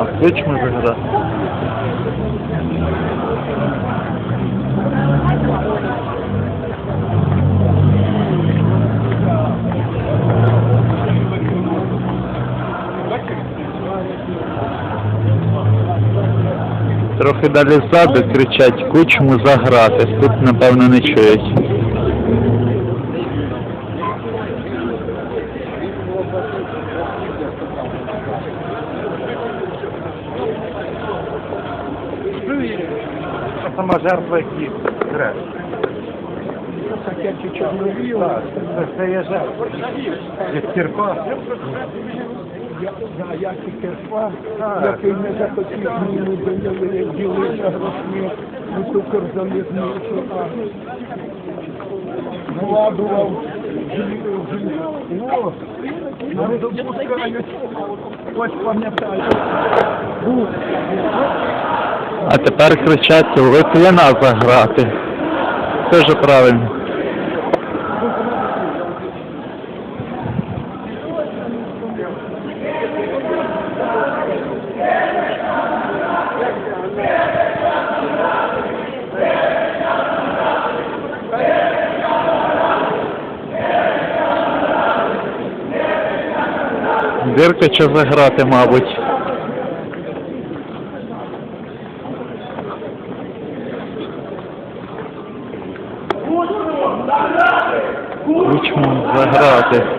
А, кучму заграти. Трохи далі ззаду кричать кучму заграти. Тут напевно не чують. Сама жертва які греш. Це, це є жертва. Від кірпа. я, як і керпа, який не захотів мені дали, як ділися грошми, у цукор залізницю, а вкладував О, не допускають. Ось пам'ятаю. А тепер кричать Литвина заграти. Дуже правильно. Диркача заграти, мабуть.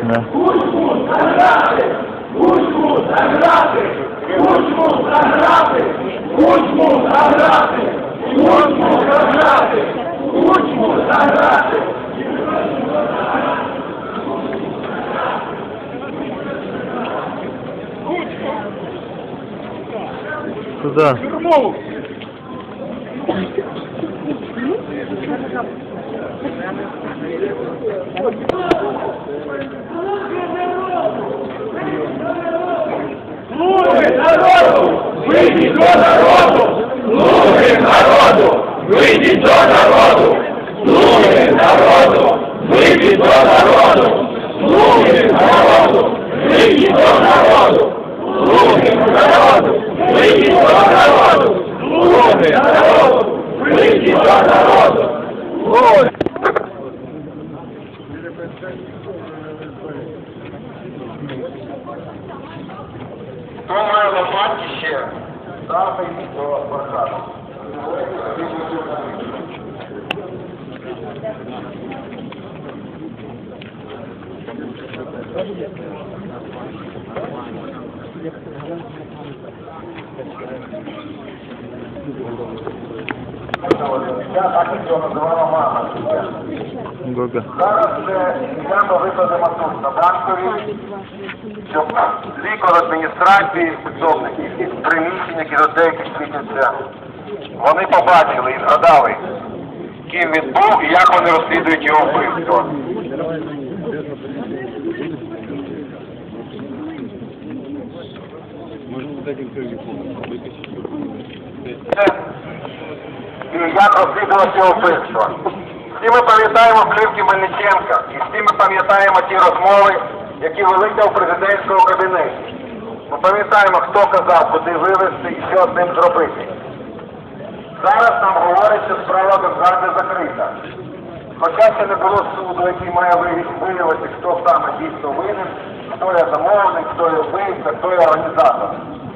Заграти. Да. Куда? Слуги народу! Вийдіть до народу! Слуги народу! Вийдіть до народу! Слуги народу! Вийдіть до народу! Слуги народу! Вийдіть до народу! Слуги народу! Вийдіть до народу! Слуги народу! Вийдіть до народу! Слуги! Хто має лопатки ще? Ставте їх до баркаду. Я так і цього називала мама. Гога. Зараз вже йдемо викладемо тут на банкові, щоб лікар адміністрації, підсобники, які приміщення, які до деяких світяться, вони побачили і згадали, ким він був і як вони розслідують його вбивство. Це, І як розслідувати його вбивство. Всі ми пам'ятаємо плівки Мельниченка, і всі ми пам'ятаємо ті розмови, які велися у президентському кабінеті. Ми пам'ятаємо, хто казав, куди вивезти і що з ним зробити. Зараз нам говорять, що справа Бенгарди закрита. Хоча ще не було суду, який має виявити, хто саме дійсно винен, хто є замовник, хто є вбивця, хто є організатор.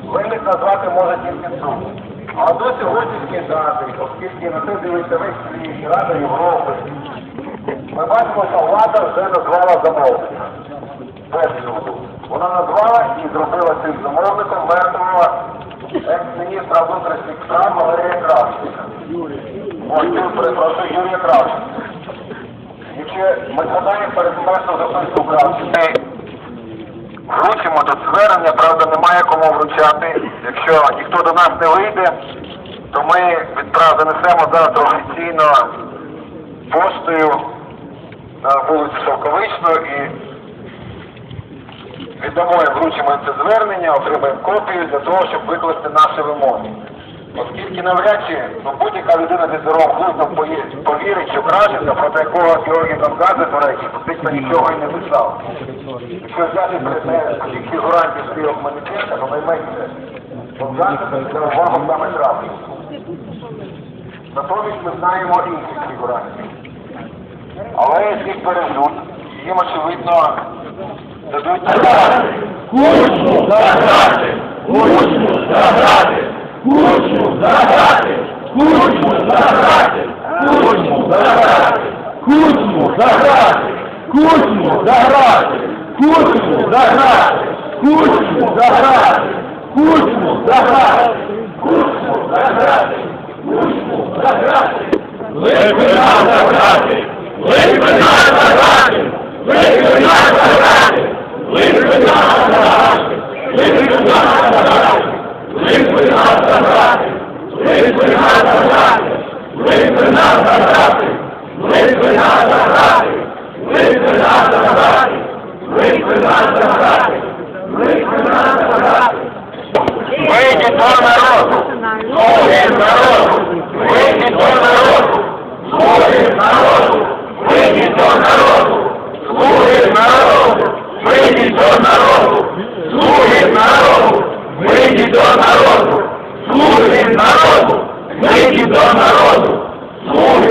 Винних назвати може тільки суд. А до сьогоднішньої дати, оскільки на це дивиться весь світ, Рада Європи, ми бачимо, що влада вже назвала замовника. Вона назвала і зробила цим замовником мертвого екс-міністра внутрішніх справ Валерія Кравченка. Ось перепрошую Юрія Кравченка. Ми згадаємо перед першою записку Кравченка, вручимо тут звернення, правда, немає кому вручати. Якщо ніхто до нас не вийде, то ми відправ занесемо завтра офіційно поштою на вулицю Шовковичну і віддамо вручимо це звернення, отримаємо копію для того, щоб викласти наші вимоги. Оскільки навряд чи ну, будь-яка людина зі здоровим глуздом повірить, що Кравченка, проти якого Георгій Донгази, до речі, фактично нічого і не писав. Якщо взяти предмет всіх фігурантів слів Мельниченка, то найменше Вважати це ворогом саме травми. Натомість ми знаємо інших фігурантів. Але їх переведуть, їм очевидно дадуть Кучму заграти! Кучму заграти! Кучму заграти! Кучму заграти! Кучму заграти! Кучму заграти! Кучму заграти! Кучму заграти! Кучму заграти! Кучму заграти! Кучму заграти! Кучму заграти! Липина заграти! Липина заграти! Липина заграти!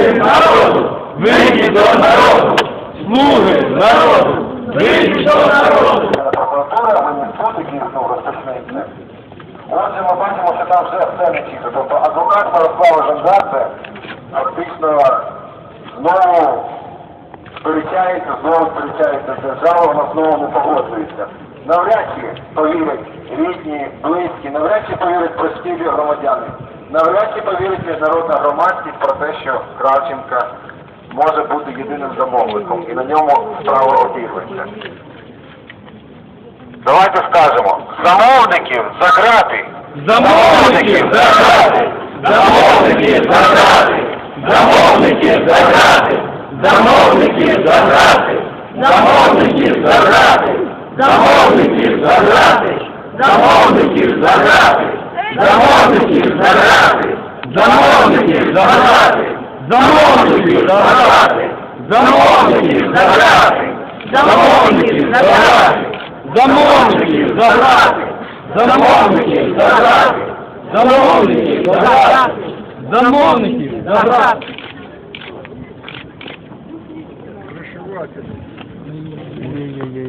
Слуги народу! Вийдіть до народу! Слуги народу! Вийдіть до народу! Отже, ми бачимо, що там вже все не чисто. Тобто адвокат Мирослава Жандарце фактично знову сперечається, знову сперечається з державою, вона знову не погоджується. Навряд чи повірять рідні, близькі, навряд чи повірять прості громадяни, навряд чи повірить міжнародна громадськість про те, що Кравченка може бути єдиним замовником, і на ньому справа обірветься. Давайте скажемо, замовників заграти. Замовників заграти! Замовників заграти! Замовників заграти! Замовників заграти! Замовників заграти! Замовників заграти! Замовників заграти! Замовників заграти! Замовників заграти! Замовників заграти! Замовників заграти! Замовників заграти! Замовників заграти! Замовників заграти! Замовників заграти! Замовників заграти! Кришувати.